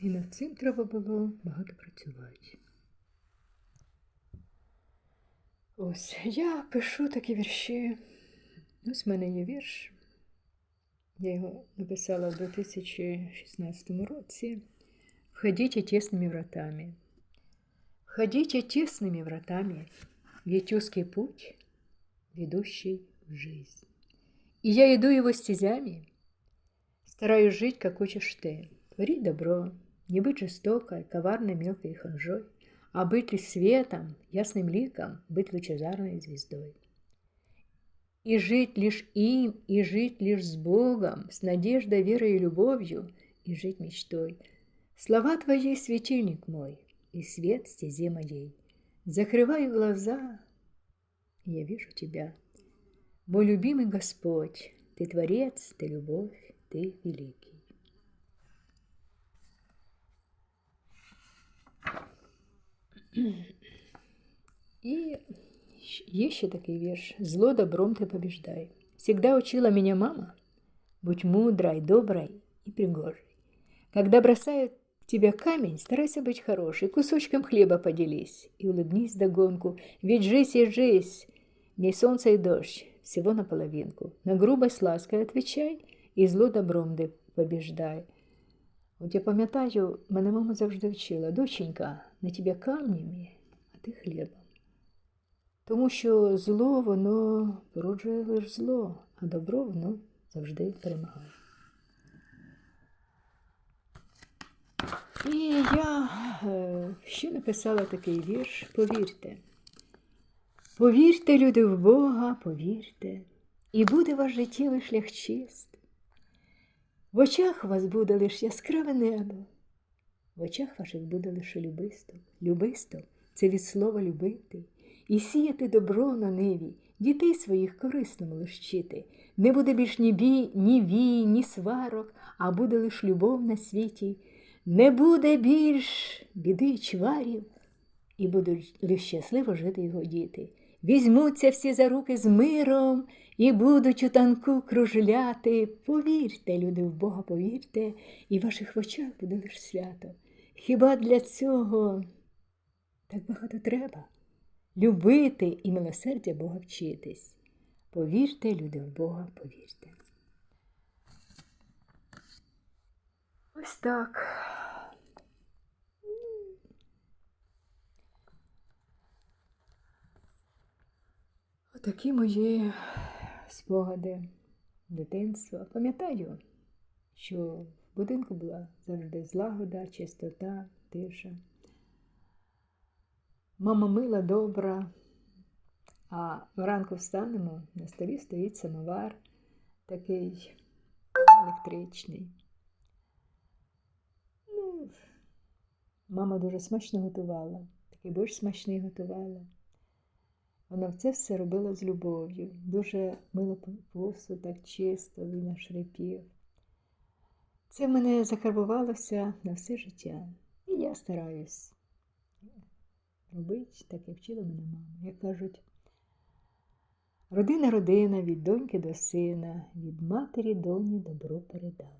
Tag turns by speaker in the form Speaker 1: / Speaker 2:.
Speaker 1: І над цим треба було багато працювати. Ось я пишу такі вірші. Ось в мене є вірш. Я його написала в 2016 році. Входите тесными вратами. Входите тесными вратами, ведь узкий путь, ведущий в жизнь. И я иду его стезями, стараюсь жить, как хочешь ты, творить добро, не быть жестокой, коварной, мелкой и ханжой, а быть лишь светом, ясным ликом, быть лучезарной звездой. И жить лишь им, и жить лишь с Богом, с надеждой, верой и любовью, и жить мечтой. Слова Твои — светильник мой, и свет стезе моей. Закрываю глаза, и я вижу Тебя. Мой любимый Господь, Ты Творец, Ты любовь, Ты великий. И есть еще такой вірш «Зло добром ты побеждай». Всегда учила меня мама «Будь мудрой, доброй и пригожей». Когда бросают тебя камень, старайся быть хорошей, кусочком хлеба поделись и улыбнись догонку, ведь жизнь есть жизнь, в ней солнце и дождь, всего наполовинку. На грубость лаской отвечай і зло добром де побіждай. От я пам'ятаю, мене мама завжди вчила, доченька, на тебе камнями, а ти хлібом. Тому що зло, воно породжує лише зло, а добро воно завжди перемагає. І я е, ще написала такий вірш, повірте. Повірте, люди, в Бога, повірте, і буде ваш життєвий шлях чист. В очах вас буде лише яскраве небо, в очах ваших буде лише любисто. Любисто це від слова любити, і сіяти добро на ниві, дітей своїх корисному лищити. Не буде більш ні бій, ні вій, ні сварок, а буде лиш любов на світі. Не буде більш біди чварів, і будуть лише щасливо жити його діти. Візьмуться всі за руки з миром і будуть у танку кружляти. Повірте, люди, в Бога, повірте, і в ваших очах буде лише свято. Хіба для цього так багато треба? Любити і милосердя Бога вчитись. Повірте, люди, в Бога, повірте. Ось так. Отакі мої спогади дитинства. Пам'ятаю, що в будинку була завжди злагода, чистота, тиша. Мама мила, добра, а вранку встанемо, на столі стоїть самовар такий електричний. Ну, Мама дуже смачно готувала, такий борщ смачний готувала. Вона це все робила з любов'ю. Дуже мило посуд, так чисто, він аж репів. Це в мене закарбувалося на все життя. І я стараюсь робити, так як вчила мене мама. Як кажуть, родина родина від доньки до сина, від матері доні добро передав.